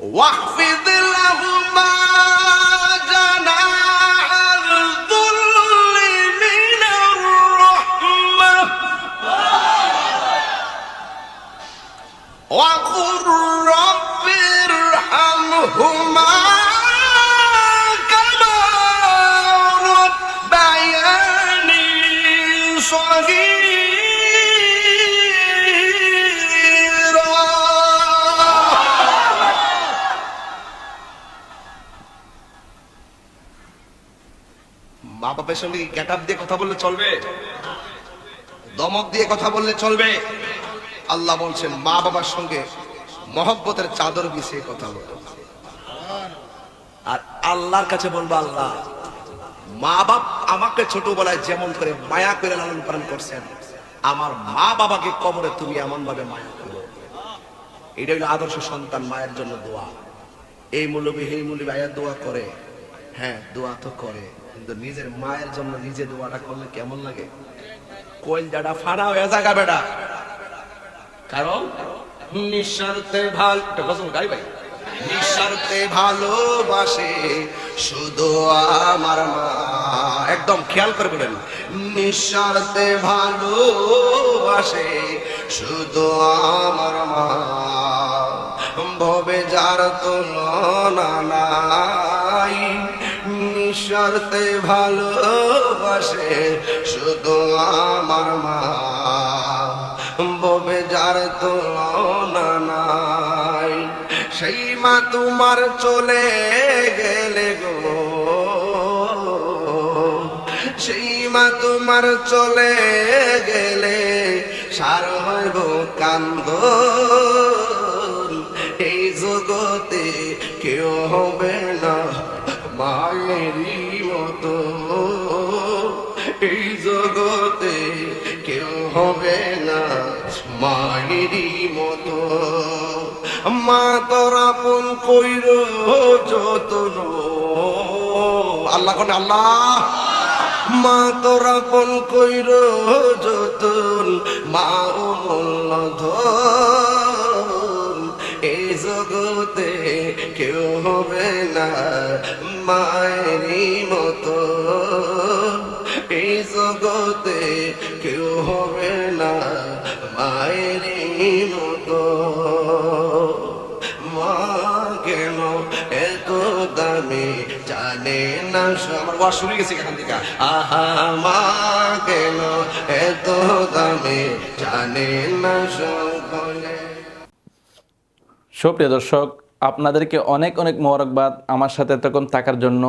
واخفض لهما جناح الذل من الرحمة. وقل رب ارحمهما كما ربياني صغيرا. মা বাবার সঙ্গে গেট আপ দিয়ে কথা বললে চলবে? দমক দিয়ে কথা বললে চলবে? আল্লাহ বলছেন, মা বাবার সঙ্গে মহব্বতের চাদর বিছিয়ে কথা বলো। আর আল্লাহর কাছে বলব, আল্লাহ, মা বাপ আমাকে ছোটবেলায় যেমন করে মায়া করে লালন পালন করছেন, আমার মা বাবাকে কবরে তুমি এমন ভাবে মায়া করো। এটা হলো আদর্শ সন্তান মায়ের জন্য দোয়া। এই মূলবী এই মূলবী আয়ার দোয়া করে। হ্যাঁ দোয়া তো করে। কিন্তু নিজের মায়ের জন্য নিজে দোয়াটা করলে কেমন লাগে? কোয়েল জাডা ফাড়া হয়ে জাগা বেটা। কারণ নিঃস্বার্থে ভালো গাই ভাই। নিঃস্বার্থে ভালোবাসে শুধু আমার মা। একদম খেয়াল করে বলেন। নিঃস্বার্থে ভালোবাসে শুধু আমার মা। ভবে যার তুলনা নাই। নিঃস্বার্থে ভালোবাসে শুধু আমার মা। ববে যার তুলনা নাই, সেই মা তোমার চলে গেলে গো। সেই মা তোমার চলে গেলে সার হইব কান্দ এই জগতে কেউ হবে মায়েরই মতো। এই জগতে কেউ হবে না মায়েরই মতো। মা তোরা পন কইর যতন। আল্লাহ কোন আল্লাহ। মা তোরা পন কইর যতন। মা ও ধন এই জগতে কেউ হবে না মায়েরই মতো। এই জগতে কেউ হবে না মায়েরই মতো। মা কেন এত দামি জানে না আমার শুনে গেছি এখান থেকে। আহা মা কেন এত দামি জানে না সকলে সুপ্রিয় দর্শক আপনাদেরকে অনেক অনেক মোবারকবাদ আমার সাথে তখন থাকার জন্য।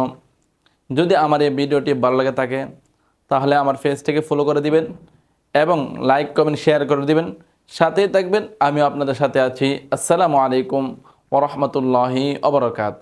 যদি আমার এই ভিডিওটি ভালো লাগে থাকে, তাহলে আমার ফেসটিকে ফলো করে দিবেন এবং লাইক কমেন্ট শেয়ার করে দিবেন। সাথেই থাকবেন, আমিও আপনাদের সাথে আছি। আসসালামু আলাইকুম ওরহমতুল্লাহি অবরকাত